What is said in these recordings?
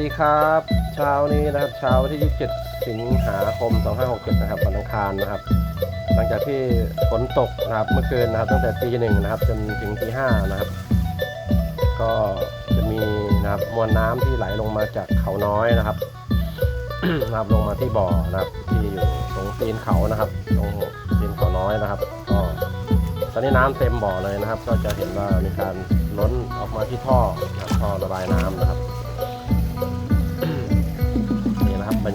ดีครับ เช้านี้นะครับเช้าวันที่ 27 สิงหาคม 2567 นะครับวันอังคารนะครับ หลังจากที่ฝนตกนะครับเมื่อคืนนะครับ ตั้งแต่ตีหนึ่งนะครับ จนถึงตีห้านะครับ ก็จะมีนะครับมวลน้ำที่ไหลลงมาจากเขาน้อยนะครับนะครับลงมาที่บ่อนะครับ ที่อยู่ตรงตีนเขานะครับ ตรงตีนเขาน้อยนะครับ ก็ตอนนี้น้ำเต็มบ่อเลยนะครับ ก็จะเห็นว่ามีการล้นออกมาที่ท่อท่อระบายน้ำนะครับ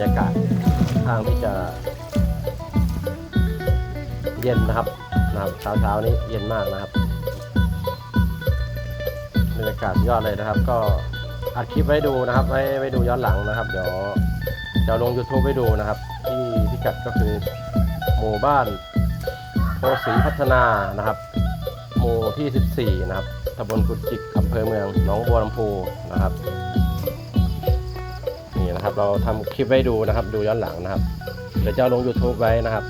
รับรรยากาศค่อนข้างที่จะ เย็นนะครับนะครับเช้าเช้าๆนี้เย็นมากนะครับบรรยากาศยอดเลยนะครับ ก็อัดคลิปไว้ดูนะครับ ไว้ไว้ดูย้อนหลังนะครับ เดี๋ยวจะลง YouTube ไว้ดูนะครับ ที่พิกัดก็คือหมู่บ้านโพสีพัฒนานะครับ หมู่ที่ 14 นะครับตำบลกุดจิกอำเภอเมืองหนองบัวลำพูนะครับ นะครับ เราทำคลิปไว้ดูนะครับ ดูย้อนหลังนะครับ เดี๋ยวจะลง YouTube ไว้นะครับ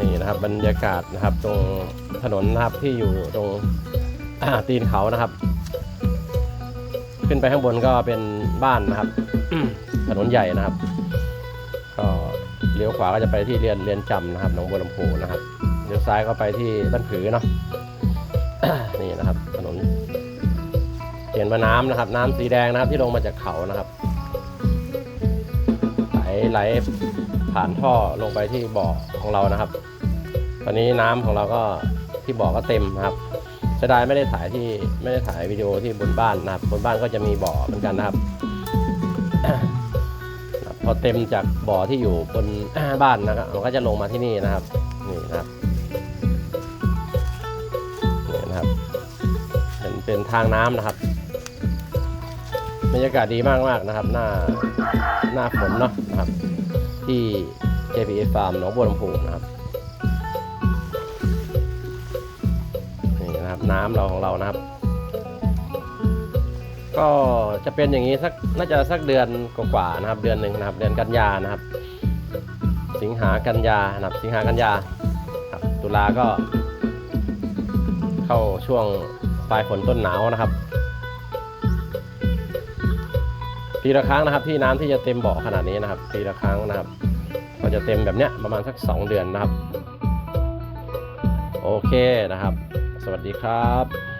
นี่นะครับบรรยากาศนะครับ ตรงถนนนะครับที่อยู่ตรงตีนเขานะครับ ขึ้นไปข้างบนก็เป็นบ้านนะครับ ถนนใหญ่นะครับ ก็เลี้ยวขวาก็จะไปที่เรียนเรียนจำนะครับหนองบัวลำพูนะครับเลี้ยวซ้ายก็ไปที่บ้านผือเนาะนี่นะครับ ถนน เห็นว่าน้ำนะครับ น้ำสีแดงนะครับที่ลงมาจากเขานะครับ ไหลไหลผ่านท่อลงไปที่บ่อของเรานะครับ ตอนนี้น้ำของเราก็ที่บ่อก็เต็มนะครับเสียดายไม่ได้ถ่ายที่ไม่ได้ถ่ายวิดีโอที่บนบ้านนะครับ บนบ้านก็จะมีบ่อเหมือนกันนะครับครับพอเต็มจากบ่อที่อยู่บนบ้านนะครับมันก็จะลงมาที่นี่นะครับ นี่นะครับนี่นะครับ เป็นเป็นทางน้ำนะครับ บรรยากาศดีมากมากนะครับ หน้าหน้าฝนเนาะนะครับ ที่ JPA Farm หนองบัวลำพูนะครับนี่นะครับน้ำเราของเรานะครับ ก็จะเป็นอย่างนี้สักน่าจะสักเดือนกว่าๆนะครับ เดือนหนึ่งนะครับ เดือนกันยานะครับ สิงหากันยานะครับ สิงหากันยาครับตุลาก็ เข้าช่วงปลายฝนต้นหนาวนะครับ ปีละครั้งนะครับ ที่น้ำที่จะเต็มบ่อขนาดนี้นะครับ ปีละครั้งนะครับ ก็จะเต็มแบบเนี้ยประมาณสัก 2 เดือนนะครับ โอเคนะครับ สวัสดีครับ